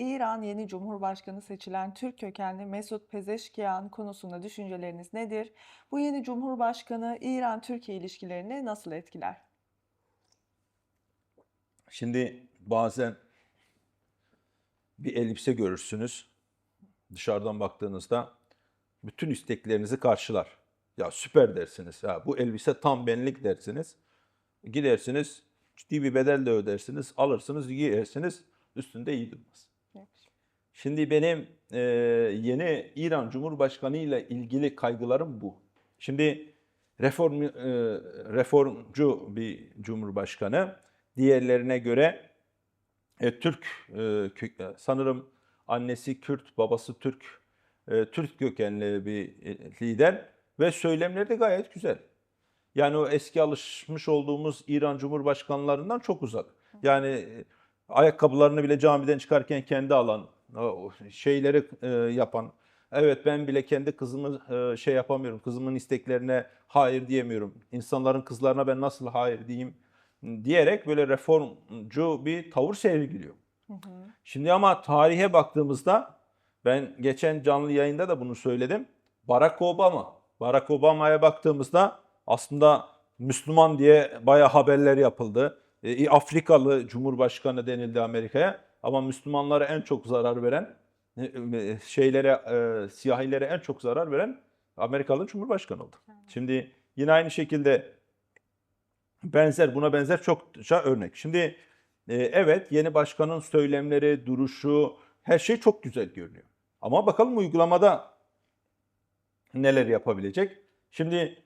İran yeni Cumhurbaşkanı seçilen Türk kökenli Mesut Pezeşkiyan konusunda düşünceleriniz nedir? Bu yeni Cumhurbaşkanı İran-Türkiye ilişkilerini nasıl etkiler? Şimdi bazen bir elbise görürsünüz. Dışarıdan baktığınızda bütün isteklerinizi karşılar. Ya süper dersiniz. Ya bu elbise tam benlik dersiniz. Gidersiniz ciddi bir bedel de ödersiniz. Alırsınız giyersiniz. Üstünde iyi durmaz. Şimdi benim e, yeni İran Cumhurbaşkanı ile ilgili kaygılarım bu. Şimdi reform e, reformcu bir cumhurbaşkanı diğerlerine göre e, Türk e, sanırım annesi Kürt, babası Türk, e, Türk kökenli bir e, lider ve söylemleri de gayet güzel. Yani o eski alışmış olduğumuz İran Cumhurbaşkanlarından çok uzak. Yani ayakkabılarını bile camiden çıkarken kendi alan, şeyleri e, yapan. Evet ben bile kendi kızımı e, şey yapamıyorum. Kızımın isteklerine hayır diyemiyorum. İnsanların kızlarına ben nasıl hayır diyeyim diyerek böyle reformcu bir tavır sergiliyor. Şimdi ama tarihe baktığımızda ben geçen canlı yayında da bunu söyledim. Barack Obama. Barack Obama'ya baktığımızda aslında Müslüman diye bayağı haberler yapıldı. E, Afrikalı Cumhurbaşkanı denildi Amerika'ya. Ama Müslümanlara en çok zarar veren, e, e, şeylere, e, siyahilere en çok zarar veren Amerikalı Cumhurbaşkanı oldu. Şimdi yine aynı şekilde benzer buna benzer çokça örnek. Şimdi e, evet yeni başkanın söylemleri, duruşu her şey çok güzel görünüyor. Ama bakalım uygulamada neler yapabilecek. Şimdi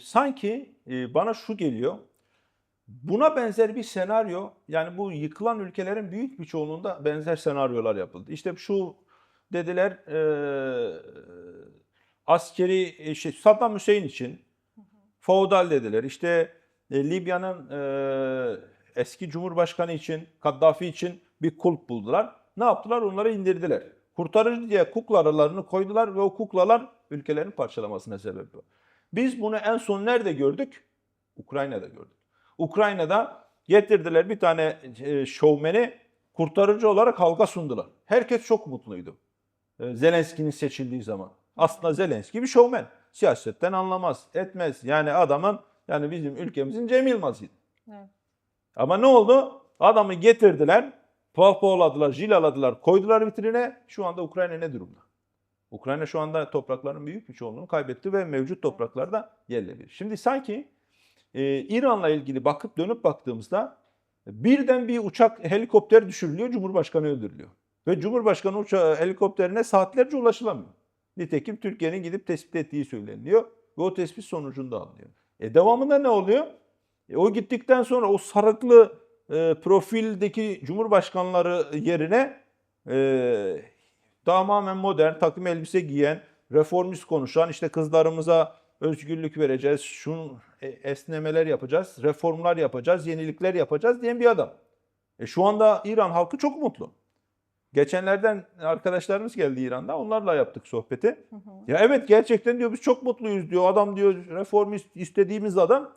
sanki bana şu geliyor. Buna benzer bir senaryo yani bu yıkılan ülkelerin büyük bir çoğunluğunda benzer senaryolar yapıldı. İşte şu dediler e, askeri e, şey, Saddam Hüseyin için feodal dediler. İşte e, Libya'nın e, eski cumhurbaşkanı için, Kaddafi için bir kulp buldular. Ne yaptılar? Onları indirdiler. Kurtarıcı diye kuklalarını koydular ve o kuklalar ülkelerin parçalamasına sebep oldu. Biz bunu en son nerede gördük? Ukrayna'da gördük. Ukrayna'da getirdiler bir tane e, şovmeni kurtarıcı olarak halka sundular. Herkes çok mutluydu. E, Zelenski'nin seçildiği zaman. Aslında Zelenski bir şovmen. Siyasetten anlamaz, etmez. Yani adamın yani bizim ülkemizin Cem Yılmaz'ıydı. Evet. Ama ne oldu? Adamı getirdiler, pohpohladılar, jilaladılar, koydular vitrine. Şu anda Ukrayna ne durumda? Ukrayna şu anda toprakların büyük bir çoğunluğunu kaybetti ve mevcut topraklarda yerle bir. Şimdi sanki e, İran'la ilgili bakıp dönüp baktığımızda birden bir uçak helikopter düşürülüyor, Cumhurbaşkanı öldürülüyor. Ve Cumhurbaşkanı uçağı helikopterine saatlerce ulaşılamıyor. Nitekim Türkiye'nin gidip tespit ettiği söyleniyor ve o tespit sonucunda alınıyor. E devamında ne oluyor? E, o gittikten sonra o sarıklı e, profildeki cumhurbaşkanları yerine e, tamamen modern takım elbise giyen, reformist konuşan, işte kızlarımıza özgürlük vereceğiz, şun esnemeler yapacağız, reformlar yapacağız, yenilikler yapacağız diyen bir adam. E şu anda İran halkı çok mutlu. Geçenlerden arkadaşlarımız geldi İran'da. Onlarla yaptık sohbeti. Ya evet gerçekten diyor biz çok mutluyuz diyor. Adam diyor reformist istediğimiz adam.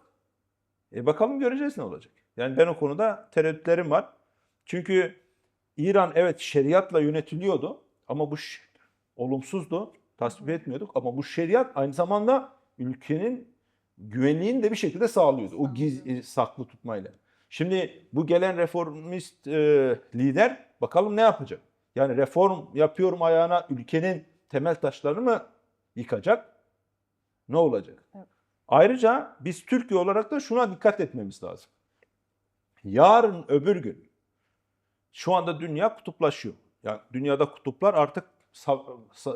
E bakalım göreceğiz ne olacak. Yani ben o konuda tereddütlerim var. Çünkü İran evet şeriatla yönetiliyordu ama bu olumsuzdu. Tasvip etmiyorduk ama bu şeriat aynı zamanda ülkenin güvenliğini de bir şekilde sağlıyordu. O giz, e, saklı tutmayla. Şimdi bu gelen reformist e, lider bakalım ne yapacak? Yani reform yapıyorum ayağına ülkenin temel taşlarını mı yıkacak? Ne olacak? Evet. Ayrıca biz Türkiye olarak da şuna dikkat etmemiz lazım. Yarın öbür gün şu anda dünya kutuplaşıyor. Yani dünyada kutuplar artık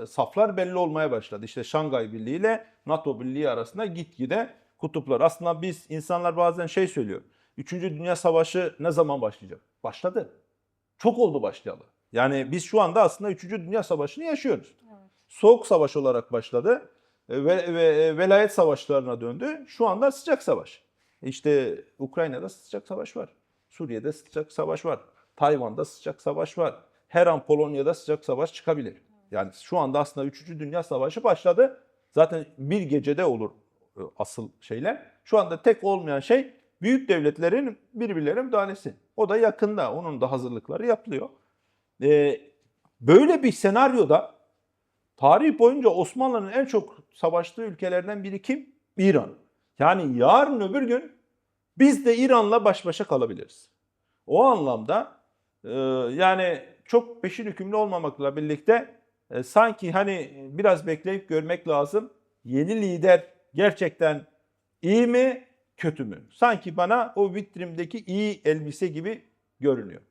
saflar belli olmaya başladı. İşte Şangay Birliği ile NATO Birliği arasında gitgide kutuplar. Aslında biz insanlar bazen şey söylüyor. Üçüncü Dünya Savaşı ne zaman başlayacak? Başladı. Çok oldu başlayalı. Yani biz şu anda aslında Üçüncü Dünya Savaşı'nı yaşıyoruz. Soğuk savaş olarak başladı e, ve, ve e, velayet savaşlarına döndü. Şu anda sıcak savaş. İşte Ukrayna'da sıcak savaş var. Suriye'de sıcak savaş var. Tayvan'da sıcak savaş var. Her an Polonya'da sıcak savaş çıkabilir. Yani şu anda aslında 3. Dünya Savaşı başladı. Zaten bir gecede olur e, asıl şeyler. Şu anda tek olmayan şey büyük devletlerin birbirlerine müdahalesi. O da yakında. Onun da hazırlıkları yapılıyor. e, böyle bir senaryoda tarih boyunca Osmanlı'nın en çok savaştığı ülkelerden biri kim? İran. Yani yarın öbür gün biz de İran'la baş başa kalabiliriz. O anlamda e, yani çok peşin hükümlü olmamakla birlikte e, sanki hani biraz bekleyip görmek lazım. Yeni lider gerçekten iyi mi kötü mü? Sanki bana o vitrimdeki iyi elbise gibi görünüyor.